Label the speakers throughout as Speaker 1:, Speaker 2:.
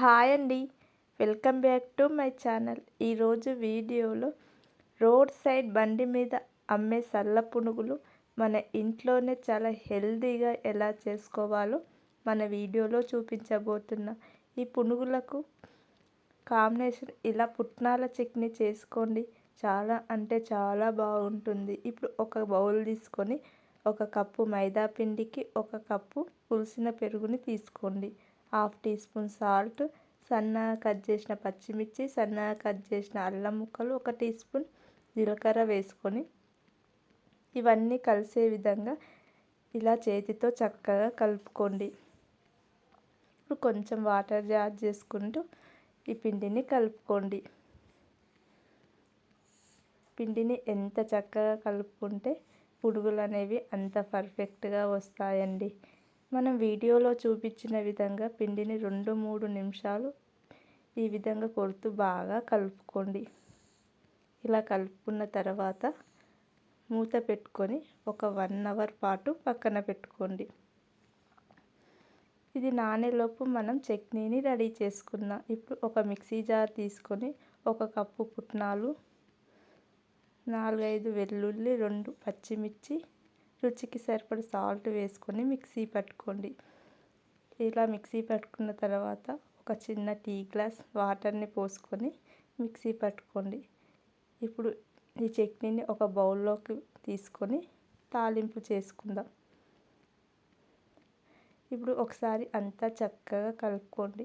Speaker 1: Hi అండి. Welcome back to my channel. ఈరోజు వీడియోలో రోడ్ సైడ్ బండి మీద అమ్మే సల్ల పునుగులు మన ఇంట్లోనే చాలా హెల్దీగా ఎలా చేసుకోవాలో మన వీడియోలో చూపించబోతున్నా. ఈ పునుగులకు కాంబినేషన్ ఇలా పుట్నాల చట్నీ చేసుకోండి. చాలా అంటే చాలా బాగుంటుంది. ఇప్పుడు ఒక బౌల్ తీసుకొని ఒక కప్పు మైదా పిండికి ఒక కప్పు పులిసిన పెరుగుని తీసుకోండి. హాఫ్ టీ స్పూన్ సాల్ట్ సన్నగా కట్ చేసిన పచ్చిమిర్చి సన్నగా కట్ చేసిన అల్లం ముక్కలు ఒక టీ స్పూన్ జీలకర్ర వేసుకొని ఇవన్నీ కలిసే విధంగా ఇలా చేతితో చక్కగా కలుపుకోండి. ఇప్పుడు కొంచెం వాటర్ యాడ్ చేసుకుంటూ ఈ పిండిని కలుపుకోండి. పిండిని ఎంత చక్కగా కలుపుకుంటే పురుగులు అనేవి అంత పర్ఫెక్ట్గా వస్తాయండి. మనం వీడియోలో చూపించిన విధంగా పిండిని రెండు మూడు నిమిషాలు ఈ విధంగా కొడుతూ బాగా కలుపుకోండి. ఇలా కలుపుకున్న తర్వాత మూత పెట్టుకొని ఒక వన్ అవర్ పాటు పక్కన పెట్టుకోండి. ఇది నానేలోపు మనం చట్నీని రెడీ చేసుకున్నాం ఇప్పుడు ఒక మిక్సీ జార్ తీసుకొని ఒక కప్పు పుట్నాలు నాలుగైదు వెల్లుల్లి రెండు పచ్చిమిర్చి రుచికి సరిపడ సాల్ట్ వేసుకొని మిక్సీ పట్టుకోండి. ఇలా మిక్సీ పట్టుకున్న తర్వాత ఒక చిన్న టీ గ్లాస్ వాటర్ని పోసుకొని మిక్సీ పట్టుకోండి. ఇప్పుడు ఈ చట్నీని ఒక బౌల్లోకి తీసుకొని తాలింపు చేసుకుందాం. ఇప్పుడు ఒకసారి అంతా చక్కగా కలుపుకోండి.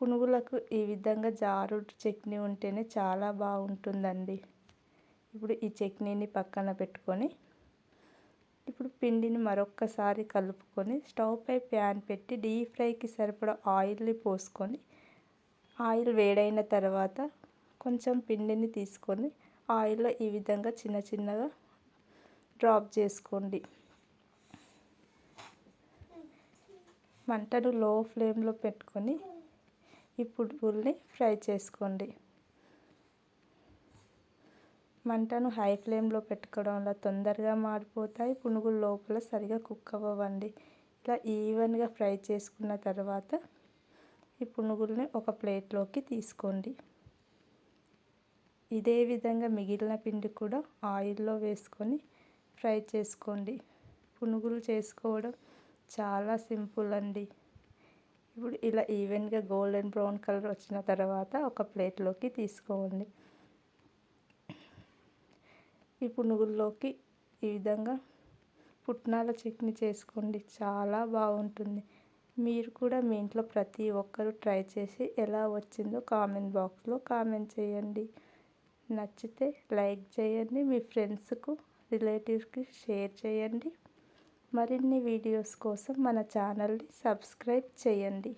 Speaker 1: పునుగులకు ఈ విధంగా జారు చట్నీ ఉంటేనే చాలా బాగుంటుందండి. ఇప్పుడు ఈ చట్నీని పక్కన పెట్టుకొని ఇప్పుడు పిండిని మరొక్కసారి కలుపుకొని స్టవ్పై ప్యాన్ పెట్టి డీప్ ఫ్రైకి సరిపడా ఆయిల్ని పోసుకొని ఆయిల్ వేడైన తర్వాత కొంచెం పిండిని తీసుకొని ఆయిల్లో ఈ విధంగా చిన్న చిన్నగా డ్రాప్ చేసుకోండి. మంటను లో ఫ్లేమ్లో పెట్టుకొని ఈ పురుగుల్ని ఫ్రై చేసుకోండి. మంటను హై ఫ్లేమ్లో పెట్టుకోవడం వల్ల తొందరగా మాడిపోతాయి. పునుగులు లోపల సరిగా కుక్ అవ్వండి ఇలా ఈవెన్గా ఫ్రై చేసుకున్న తర్వాత ఈ పునుగుల్ని ఒక ప్లేట్లోకి తీసుకోండి. ఇదే విధంగా మిగిలిన పిండి కూడా ఆయిల్లో వేసుకొని ఫ్రై చేసుకోండి. పునుగులు చేసుకోవడం చాలా సింపుల్ అండి. ఇప్పుడు ఇలా ఈవెన్గా గోల్డెన్ బ్రౌన్ కలర్ వచ్చిన తర్వాత ఒక ప్లేట్లోకి తీసుకోండి. ఈ పునుగుల్లోకి ఈ విధంగా పుట్నాల చట్నీ చేసుకోండి. చాలా బాగుంటుంది. మీరు కూడా మీ ఇంట్లో ప్రతి ఒక్కరూ ట్రై చేసి ఎలా వచ్చిందో కామెంట్ బాక్స్లో కామెంట్ చేయండి. నచ్చితే లైక్ చేయండి మీ ఫ్రెండ్స్కు రిలేటివ్స్కి షేర్ చేయండి. మరిన్ని వీడియోస్ కోసం మన ఛానల్ని సబ్స్క్రైబ్ చేయండి.